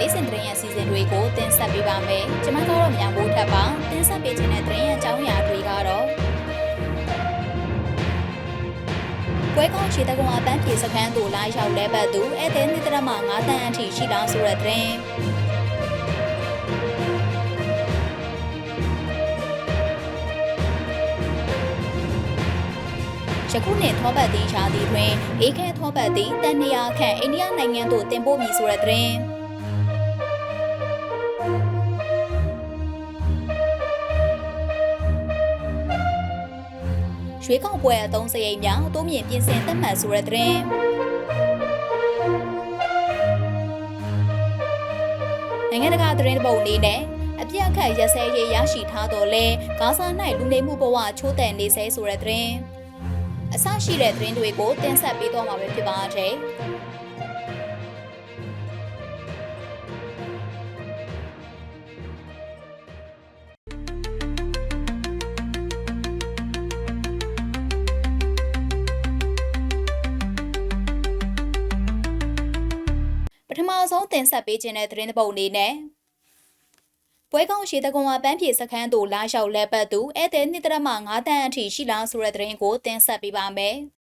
နေ့စဉ်သတင်းရအစီအစဉ်တွေကိုတင်ဆက်ပေးပါမယ်။ကျွန်မကတော့မြန်ဖို့ထပ်ပါတင်ဆက်ပေးခြင်းတဲ့သတင်းရအကြောင်းအရာတွေကတော့ပွဲကောင်းခြေတကောင်အပန်းဖြေစခန်းသို့လာရောက်လဲပတ်သူဧည့်သည်နိတရမ9တန်းအထိရှိလာဆိုတဲ့သတင်းယခုနှစ်ထောပတ်တီရှားသည်တွင်အေခဲထောပတ်တီတန်နေရာခန့်အိန္ဒိယနိုင်ငံသို့တင်ပို့မည်ဆိုတဲ့သတင်း ရွေးကောက်ပွဲအသုံးစရိတ်များတိုးမြင့်ပြင်ဆင်သတ်မှတ်ဆိုတဲ့သတင်းနိုင်ငံတကာသတင်းပုံအနေနဲ့အပြစ်အခတ်ရက်စဲရေးရရှိထားတော်လဲဂါဇာ၌လူနေမှုဘဝချိုးတဲ့နေဆဲဆိုတဲ့သတင်းအဆရှိတဲ့သတင်းတွေကိုတင်ဆက်ပေးသွားမှာပဲဖြစ်ပါတယ်။ တင်ဆက်ပေးခြင်းတဲ့သတင်းတစ်ပုဒ်အနေနဲ့ပွဲကောင်းရှိတကွန်ဝပန်းဖြေစခန်းသို့လာလျှောက်လဲပတ်သူဧည့်သည်နှစ်တရမ9တန်းအထိရှိလားဆိုတဲ့သတင်းကိုတင်ဆက်ပေးပါမယ်။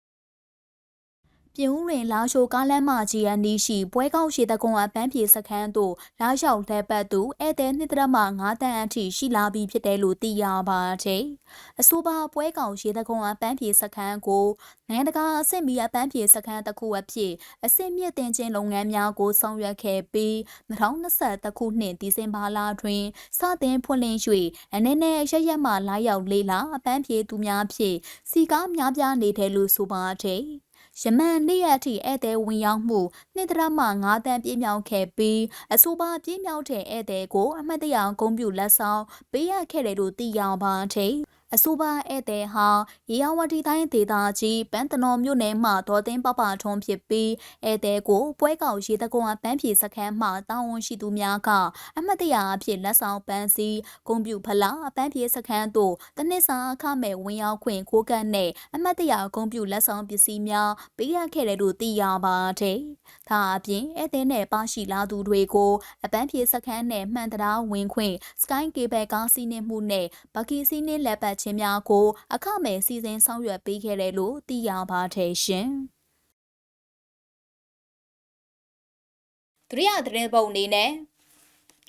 ပြည်ဦးတွင်လာရှိုကားလမ်းမကြီးအနီးရှိပွဲကောင်းရှိတကွန်အပန်းဖြေစခန်းသို့လာလျှောက်လဲပတ်သူဧည့်သည်နှစ်တရမ9တန်းအထိရှိလာပြီဖြစ်တယ်လို့သိရပါတယ်။အဆိုပါပွဲကောင်ရှိတကွန်အပန်းဖြေစခန်းကိုနိုင်ငံတကာအဆင့်မီအပန်းဖြေစခန်းတစ်ခုအဖြစ်အဆင့်မြင့်တင်ခြင်းလုပ်ငန်းများကိုဆောင်ရွက်ခဲ့ပြီး2021ခုနှစ်ဒီဇင်ဘာလတွင်စတင်ဖွင့်လှစ်၍အနေနဲ့ရရက်မှလာရောက်လေလာအပန်းဖြေသူများဖြင့်စီကားများပြားနေတယ်လို့ဆိုပါတယ်။ ယမန်နေ့ရက်ထိဧည့်သည်ဝင်ရောက်မှုနှစ်တရမှ9တန်းပြည့်မြောက်ခဲ့ပြီးအဆိုပါပြည့်မြောက်တဲ့ဧည့်သည်ကိုအမှတ်တရဂုဏ်ပြုလက်ဆောင်ပေးရခဲ့တယ်လို့သိရပါတယ်။ အဆိုပါဧည့်သည်ဟာရေယာဝတီတိုင်းဒေသကြီးပန်းတနော်မြို့နယ်မှဒေါ်သိန်းပပထွန်းဖြစ်ပြီးဧည့်သည်ကိုပွဲကောက်ရေတကွန်ပန်းဖြေစခန်းမှတာဝန်ရှိသူများကအမှတ်တရအဖြစ်လက်ဆောင်ပန်းစည်းဂုံပြူဖလားပန်းဖြေစခန်းသို့တနစ်စာအခမဲ့ဝင်ရောက်ခွင့်ကိုကန့်နဲ့အမှတ်တရဂုံပြူလက်ဆောင်ပစ္စည်းများပေးရခဲ့တယ်လို့သိရပါတယ်။ဒါအပြင်ဧည့်သည်နဲ့ပါရှိလာသူတွေကိုအပန်းဖြေစခန်းနဲ့မှန်တရားဝင်ခွင့် Sky Cable ကားစီးနှင်းမှုနဲ့ဘကီစီးနှင်းလက်ပတ်ခြင်းများကိုအခမဲ့စီစဉ်ဆောင်ရွက်ပေးခဲ့တယ်လို့သိရပါတယ်ရှင်။ဒုတိယသတင်းပုံအနေနဲ့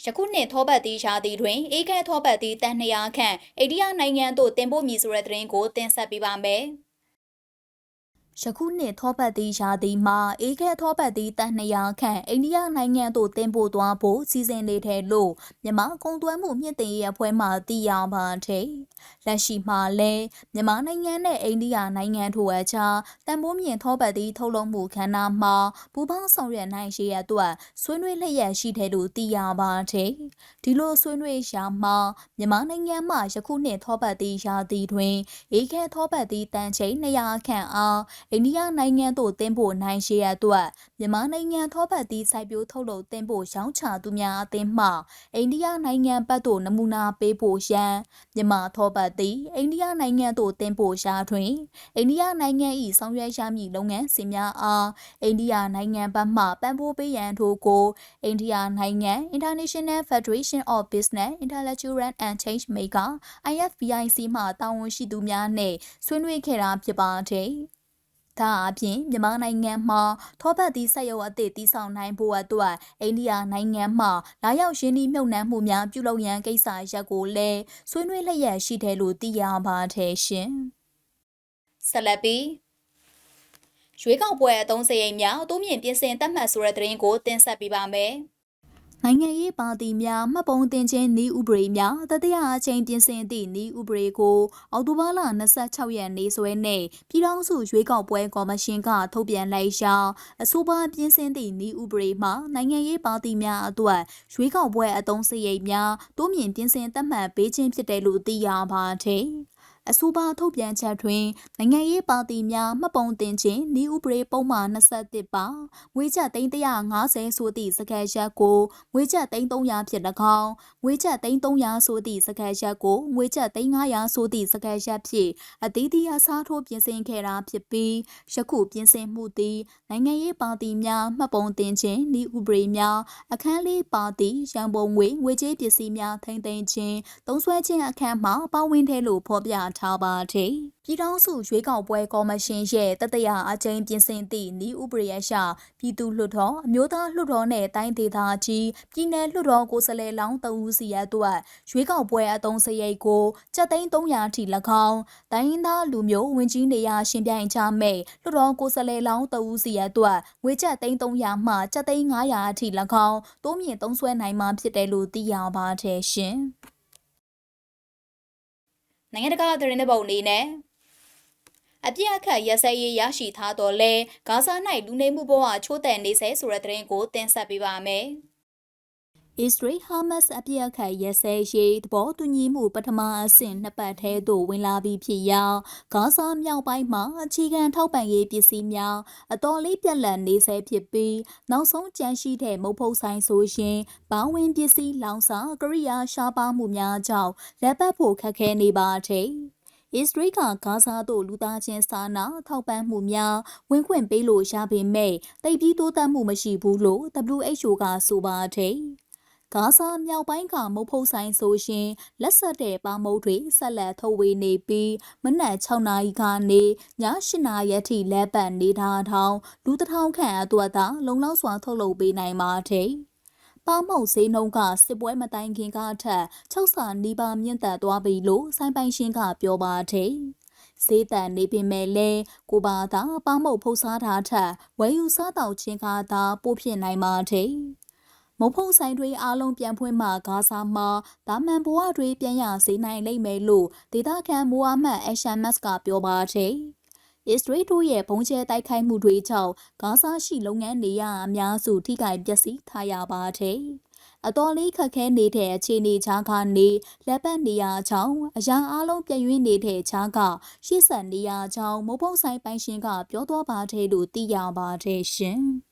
ယခုနှစ်ထောပတ်တီရှားတီတွင်အေးခဲထောပတ်တီတန်200ခန့်အိန္ဒိယနိုင်ငံသို့တင်ပို့မည်ဆိုတဲ့သတင်းကိုတင်ဆက်ပေးပါမယ်။ ယခုနှစ်ထောပတ်သီးရာသီမှာအေးခဲထောပတ်သီးတန်200ခန့်အိန္ဒိယနိုင်ငံသို့တင်ပို့သွားဖို့စီစဉ်နေတယ်လို့မြန်မာကုန်သွယ်မှုမြင့်တင်ရေးအဖွဲ့မှသိရပါတယ်။လက်ရှိမှာလည်းမြန်မာနိုင်ငံနဲ့အိန္ဒိယနိုင်ငံတို့အကြားတန်ဖိုးမြင့်ထောပတ်သီးထုတ်လုပ်မှုခန္ဓာမှာပူးပေါင်းဆောင်ရွက်နိုင်ရှိရအတွက်ဆွေးနွေးလျက်ရှိတယ်လို့သိရပါတယ်။ဒီလိုဆွေးနွေးရာမှာမြန်မာနိုင်ငံမှာယခုနှစ်ထောပတ်သီးရာသီတွင်အေးခဲထောပတ်သီးတန်ချိန်200ခန့်အားအိန္ဒိယနိုင်ငံသို့တင်ပို့နိုင်ရှိရအတွက်မြန်မာနိုင်ငံထောပတ်သီးစိုက်ပျိုးထုတ်လုပ်တင်ပို့ရောင်းချသူများအသင်းမှအိန္ဒိယနိုင်ငံဘက်သို့နမူနာပေးဖို့ရန်မြန်မာထောပတ်သီးအိန္ဒိယနိုင်ငံသို့တင်ပို့ရာတွင်အိန္ဒိယနိုင်ငံ၏ဆောင်ရွက်ရမည့်လုပ်ငန်းစဉ်များအားအိန္ဒိယနိုင်ငံဘက်မှပံ့ပိုးပေးရန်တို့ကိုအိန္ဒိယနိုင်ငံ International Federation of Business Intellectual and Change Maker IFBIC မှတာဝန်ရှိသူများနှင့်ဆွေးနွေးခဲ့တာဖြစ်ပါတယ်။ ဒါအပြင်မြန်မာနိုင်ငံမှာထောပတ်သီးဆက်ရုပ်အသစ်တည်ဆောက်နိုင်ဖို့အတွက်အိန္ဒိယနိုင်ငံမှလာရောက်ရင်းနှီးမြှုပ်နှံမှုများပြုလုပ်ရန်ကိစ္စရပ်ကိုလည်းဆွေးနွေးလျက်ရှိတယ်လို့သိရပါတယ်ရှင်။ဆက်လက်ပြီးရွေးကောက်ပွဲအသုံးစရိတ်များတိုးမြင့်ပြင်ဆင်သတ်မှတ်ဆိုတဲ့သတင်းကိုတင်ဆက်ပေးပါမယ်။ နိုင်ငံရေးပါတီများမှတ်ပုံတင်ခြင်းဤဥပဒေများတတိယအချိန်ပြင်ဆင်သည့်ဤဥပဒေကိုအောက်တိုဘာလ26ရက်နေ့စွဲနဲ့ပြည်ထောင်စုရွေးကောက်ပွဲကော်မရှင်ကထုတ်ပြန်လိုက်ရာအဆိုပါပြင်ဆင်သည့်ဤဥပဒေမှာနိုင်ငံရေးပါတီများအတွက်ရွေးကောက်ပွဲအသုံးစရိတ်များတိုးမြင့်ပြင်ဆင်သတ်မှတ်ပေးခြင်းဖြစ်တယ်လို့သိရပါတယ်။ အဆိုပါထုတ်ပြန်ချက်တွင်နိုင်ငံရေးပါတီများမှတ်ပုံတင်ခြင်းဤဥပဒေပုံမှန်21ပါငွေကျပ်350ဆိုသည့်စကတ်ရက်ကိုငွေကျပ်300ဖြင့်၎င်းငွေကျပ်300ဆိုသည့်စကတ်ရက်ကိုငွေကျပ်300ဆိုသည့်စကတ်ရက်ဖြင့်အသီးသီးအစားထိုးပြင်ဆင်ခဲ့တာဖြစ်ပြီးယခုပြင်ဆင်မှုသည်နိုင်ငံရေးပါတီများမှတ်ပုံတင်ခြင်းဤဥပဒေများအခန်းလေးပါတီရန်ပုံငွေငွေကြေးပစ္စည်းများထိန်းသိမ်းခြင်းသုံးစွဲခြင်းအခန်းမှာပါဝင်တယ်လို့ဖော်ပြထားပါတယ်။ပြည်ထောင်စုရွေးကောက်ပွဲကော်မရှင်ရဲ့တတရာအကြိမ်ပြင်ဆင်သည့်ဤဥပဒေအရပြည်သူ့လွှတ်တော်အမျိုးသားလွှတ်တော်နဲ့တိုင်းဒေသကြီးပြည်내လွှတ်တော်ကိုယ်စားလှယ်လောင်းတဦးစီအတွက်ရွေးကောက်ပွဲအသုံးစရိတ်ကိုကျပ်သိန်း300ထိ၎င်းတိုင်းရင်းသားလူမျိုးဝင်ကြီးနေရာရှင်ပြိုင်ကြမဲ့လွှတ်တော်ကိုယ်စားလှယ်လောင်းတဦးစီအတွက်ငွေကျပ်သိန်း300မှကျပ်သိန်း900အထိ၎င်းတိုးမြင့်သုံးစွဲနိုင်မှာဖြစ်တယ်လို့သိရပါတယ်ရှင် နိုင်ငံတကာသတင်းတွေပုံအနေနဲ့အပြစ်အခတ်ရက်စက်ရေးရရှိထားတော်လဲဂါဇာ၌လူနေမှုဘဝချိုးတဲ့နေဆဲဆိုတဲ့သတင်းကိုတင်ဆက်ပေးပါမယ်။ အစ္စရေးဟာမတ်စ်အပြစ်အခတ်ရက်စဲရေးသဘောတူညီမှုပထမအဆင့်နှစ်ပတ်ထဲသို့ဝင်လာပြီးဖြစ်ရာဂါဇာမြောက်ပိုင်းမှာအခြေခံထောက်ပံ့ရေးပစ္စည်းများအတော်လေးပြက်လက်နေဆဲဖြစ်ပြီးနောက်ဆုံးကြန့်ရှိတဲ့မုတ်ဖုတ်ဆိုင်ဆိုရင်ဘောင်းဝင်ပစ္စည်းလောင်စာကရိယာရှားပါမှုများကြောင့်လက်ပတ်ဖို့ခက်ခဲနေပါတဲ့အစ္စရေးကဂါဇာသို့လူသားချင်းစာနာထောက်ပံ့မှုများဝင်ခွင့်ပေးလို့ရပေမဲ့တိတ်ပြီးတိုးတက်မှုမရှိဘူးလို့ WHO ကဆိုပါတယ်။ ဂါဇာမြောက်ပိုင်းကမုတ်ဖုတ်ဆိုင်ဆိုရှင်လက်ဆက်တဲ့ပါမုတ်တွေဆက်လက်ထုတ်ဝေနေပြီးမနက်6နာရီကနေည8နာရီအထိလက်ပတ်နေတာထောင်လူတထောင်ခန့်အတွက်သာလုံလောက်စွာထုတ်လုပ်ပေးနိုင်ပါတယ်။ပါမုတ်ဈေးနှုန်းကစစ်ပွဲမတိုင်ခင်ကအထက်6ဆနီးပါးမြင့်တက်သွားပြီလို့ဆိုင်ပိုင်ရှင်ကပြောပါတယ်။ဈေးတန်နေပေမဲ့လည်းကိုပါသာပါမုတ်ဖုတ်စားတာထက်ဝယ်ယူစားတောက်ခြင်းကသာပိုဖြစ်နိုင်ပါတယ်။ မုံဖုံဆိုင်တွေအားလုံးပြန်ဖွင့်မှဂါဇာမှာဒါမန်ဘဝတွေပြန်ရစေနိုင်လိမ့်မယ်လို့ဒေသခံမူအာမတ်အရှမ်မတ်ကပြောပါတယ်။အစ္စရေးတို့ရဲ့ဘုံကျဲတိုက်ခိုက်မှုတွေကြောင့်ဂါဇာရှိလုပ်ငန်းနေရအများစုထိခိုက်ပျက်စီးထားရပါတယ်။အတော်လေးခက်ခဲနေတဲ့အခြေအနေချားကနေလက်ပတ်နေရချောင်းအရာအလုံးပြည့်ရင်းနေတဲ့ချားကရှေ့ဆက်နေရချောင်းမုံဖုံဆိုင်ပိုင်ရှင်ကပြောသွားပါတယ်လို့သိရပါတယ်ရှင်။